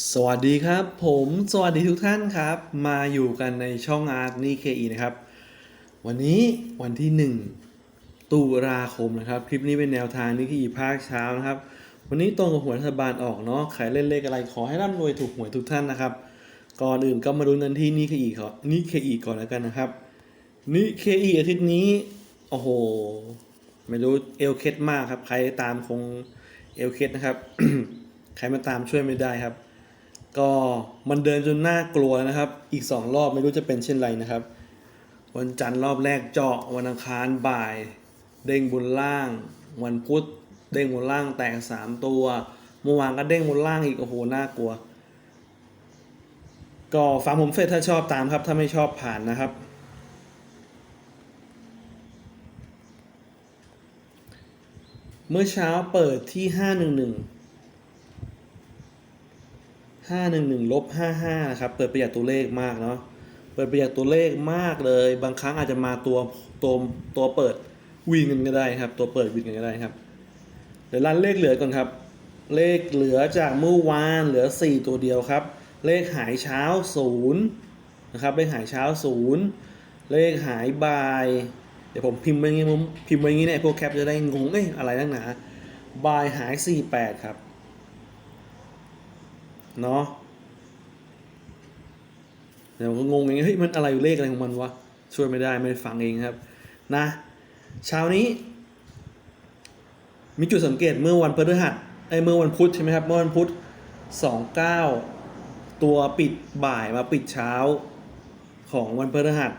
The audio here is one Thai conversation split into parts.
สวัสดีครับ ผมสวัสดีทุกท่านครับ มาอยู่กันในช่องอาร์ตนี่เคอีนะครับ วันนี้วันที่ 1 ตุลาคมนะครับ คลิปนี้เป็นแนวทางนี่คือภาคเช้านะครับ วันนี้ตรงกับหวยรัฐบาลออกเนาะใครเล่นเลขอะไรขอให้ร่ำรวยถูกหวยทุกท่านนะครับ ก่อนอื่นก็มาดูนันที่นี่เคอีก่อนนี่เคอีก่อนแล้วกันนะครับนี่เคอีอาทิตย์นี้โอ้โหไม่รู้เอลเคสมากครับ ใครตามคงเอลเคสนะครับ ใครมาตามช่วยไม่ได้ครับ ก็มันเดินจนน่ากลัวนะครับ อีกสองรอบไม่รู้จะเป็นเช่นไรนะครับ วันจันทร์รอบแรกเจาะ วันอังคารบ่าย เด้งบนล่าง วันพุธเด้งบนล่างแตกสามตัว เมื่อวานก็เด้งบนล่างอีกโอ้โหน่ากลัว ก็ฟังผมเสร็จถ้าชอบตามครับ ถ้าไม่ชอบผ่านนะครับเมื่อเช้าเปิดที่ห้าหนึ่งหนึ่งห้าหนึ่งหนึ่งลบห้าห้านะครับ เปิดประหยัดตัวเลขมากเนาะ เปิดประหยัดตัวเลขมากเลย บางครั้งอาจจะมาตัวตัวตัวเปิดวิ่งกันก็ได้ครับ ตัวเปิดวิ่งกันก็ได้ครับ เดี๋ยวรันเลขเหลือก่อนครับ เลขเหลือจากเมื่อวานเหลือ 4 ตัวเดียวครับ เลขหายเช้า0นะครับ เลขหายเช้า 0 เลขหายบ่าย เดี๋ยวผมพิมพ์ไปงี้ผมพิมพ์ไปงงี้เนี่ยพวกแคปจะได้งงเอ้ยอะไรนักหนาบ่ายหาย 48 ครับ เนาะเดี๋ยวก็งงอย่างเงี้ยเฮ้ยมันอะไรเลขอะไรของมันวะช่วยไม่ได้ไม่ได้ฟังเองครับ นะเช้านี้ มีจุดสังเกตเมื่อวันพฤหัสไอ้เมื่อวันพุธใช่ไหมครับเมื่อวันพุธสองเก้าตัวปิดบ่ายมาปิดเช้าของวันพฤหัส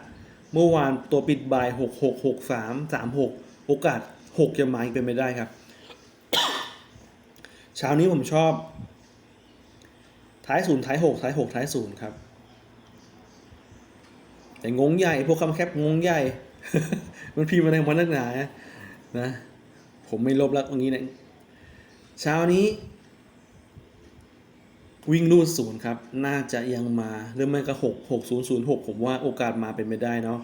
เมื่อวานตัวปิดบ่ายหกหกหกสามสามหกโอกาสหกจะมาอีกเป็นไม่ได้ครับ เช้านี้ผมชอบ ท้ายศูนย์ท้ายหกท้ายหกท้ายศูนย์ครับ แต่งงใหญ่พวกคำแคปงงใหญ่ มันพิมพ์อะไรมันนักหนานะ ผมไม่ลบแล้วตรงนี้นะเช้านี้ วิ่งรูดศูนย์ครับ น่าจะยังมาหรือไม่ก็หกหกศูนย์ศูนย์หกผมว่าโอกาสมาเป็นไปได้เนาะ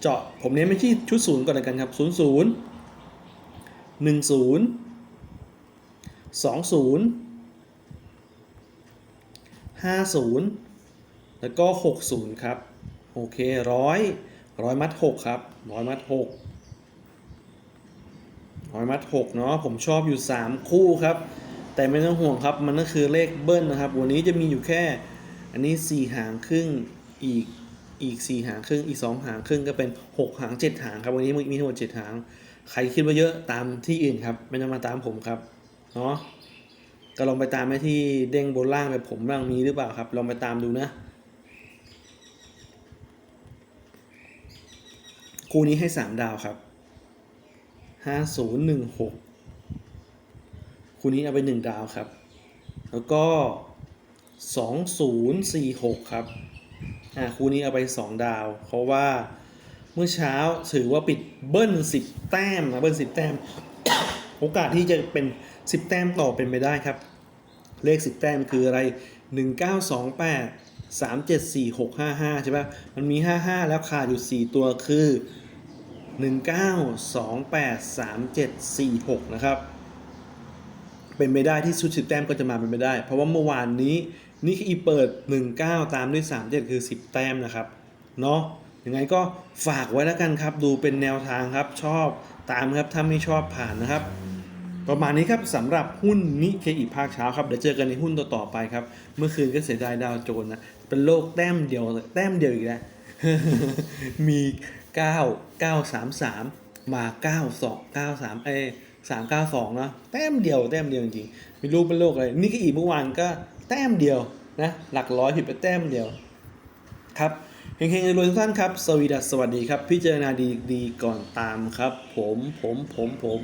เจาะผมเน้นไปที่ชุดศูนย์ก่อนเลยกันครับศูนย์ศูนย์หนึ่งศูนย์สองศูนย์ ห้าศูนย์แล้วก็หกศูนย์ครับ โอเคร้อยร้อยมัดหกครับร้อยมัดหกร้อยมัดหกเนาะผมชอบอยู่ 3 คู่ครับ แต่ไม่ต้องห่วงครับ มันก็คือเลขเบิ้ลนะครับ วันนี้จะมีอยู่แค่ อันนี้ 4 หางครึ่งอีกอีก 4 หางครึ่งอีก 2 หางครึ่งก็เป็น 6 หาง 7 หางครับ วันนี้มีทั้งหมด 7 หาง ใครคิดว่าเยอะตามที่อื่นครับ ไม่ต้องมาตามผมครับ เนาะ ก็ลองไปตามไปที่เด้งบนล่างแบบผมบ้างมีหรือเปล่าครับ ลองไปตามดูนะ คู่นี้ให้ 3 ดาวครับห้าศูนย์หนึ่งหกคูนี้เอาไปหนึ่งดาวครับ แล้วก็สองศูนย์สี่หกครับอ่าคู่นี้เอาไปสองดาว เพราะว่าเมื่อเช้าถือว่าปิดเบิ้ลสิบแต้มนะเบิ้ลสิบแต้ม โอกาสที่จะเป็นสิบแต้มต่อเป็นไปได้ครับ เลขสิบแต้มคืออะไรหนึ่งเก้าสองแปดสามเจ็ดสี่หกห้าห้าใช่ปะมันมีห้าห้าแล้วขาดอยู่สี่ตัวคือ 19283746 นะครับ เป็นไปได้ที่ชุดสิบแต้มก็จะมาเป็นไปได้ เพราะว่าเมื่อวานนี้นี่คืออีเปิด 19 ตามด้วย 37 คือ 10 แต้มนะครับ เนาะยังไงก็ฝากไว้แล้วกันครับ ดูเป็นแนวทางครับ ชอบ ตามครับถ้าไม่ชอบผ่านนะครับ ประมาณนี้ครับสำหรับหุ้นนิเคอีภาคเช้าครับเดี๋ยวเจอกันในหุ้นต่อๆไปครับ เมื่อคืนก็เสียดายดาวโจนส์นะเป็นโลกแต้มเดียวแต้มเดียวอีกแล้วมี 9 9 3 3 มา 9 2 9 3เอ้3 9 2เนาะแต้มเดียวแต้มเดียวจริงๆไม่รู้เป็นโลกอะไรนี่ก็อีเมื่อวานก็แต้มเดียวนะหลักร้อยผิดไปแต้มเดียวครับ เฮงๆรวยทุกท่านครับ สวีดัสสวัสดีครับ พิจารณาดีๆก่อนตามครับ ผมผมผมผม